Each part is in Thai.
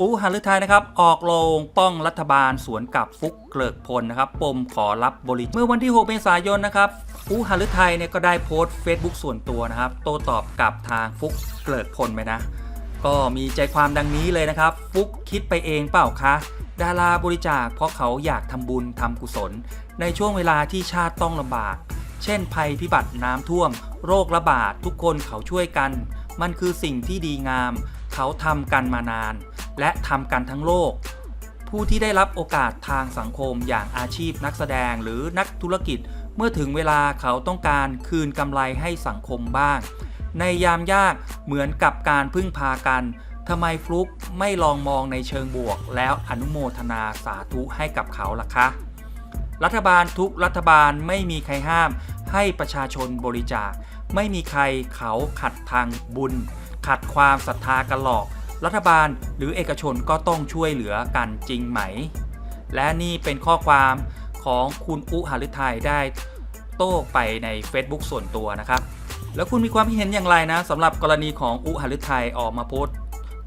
อูหฤทัยนะครับ ออกโรงป้องรัฐบาลสวนกับฟุกเกลิกพลนะครับ ปมขอรับบริจาคเมื่อวันที่ 6 เมษายนนะครับอูหฤทัยเนี่ยก็ได้โพสต์ Facebook ส่วนตัวนะครับ โต้ตอบกับทางฟุกเกลิกพลไปนะ ก็มีใจความดังนี้เลยนะครับ ฟุกคิดไปเองเปล่าคะดาราบริจาคเพราะเขาอยากทำบุญทำกุศล ในช่วงเวลาที่ชาติต้องลำบาก เช่น ภัยพิบัติน้ำท่วม โรคระบาดทุกคนเขาช่วยกัน มันคือสิ่งที่ดีงาม เขาทำกันมานาน และทำกันทั้งโลก ผู้ที่ได้รับโอกาสทางสังคมอย่างอาชีพนักแสดงหรือนักธุรกิจ เมื่อถึงเวลาเขาต้องการคืนกำไรให้สังคมบ้าง ในยามยากเหมือนกับการพึ่งพากันทำไมฟลุกไม่ลองมองในเชิงบวก แล้วอนุโมทนาสาธุให้กับเขาล่ะคะ รัฐบาลทุกรัฐบาลไม่มีใครห้ามให้ประชาชนบริจาค ไม่มีใครเขาขัดทางบุญ ขัดความศรัทธากันหรอก รัฐบาลหรือเอกชนก็ต้องช่วยเหลือกันจริงไหม และนี่เป็นข้อความของคุณอุหฤทัยได้โต้ไปใน Facebook ส่วนตัวนะครับ แล้วคุณมีความคิดเห็นอย่างไรนะสำหรับกรณีของอุหฤทัยออกมาโพสต์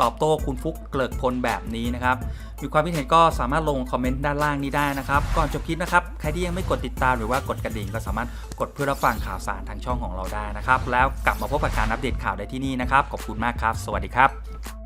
ตอบโต้คุณฟุกเกลิกพลแบบนี้นะครับ มีความคิดเห็นก็สามารถลงคอมเมนต์ด้านล่างนี้ได้นะครับ ก่อนจบคลิปนะครับ ใครที่ยังไม่กดติดตามหรือว่ากดกระดิ่งก็สามารถกดเพื่อรับฟังข่าวสารทางช่องของเราได้นะครับ แล้วกลับมาพบกับการอัปเดตข่าวได้ที่นี่นะครับ ขอบคุณมากครับ สวัสดีครับ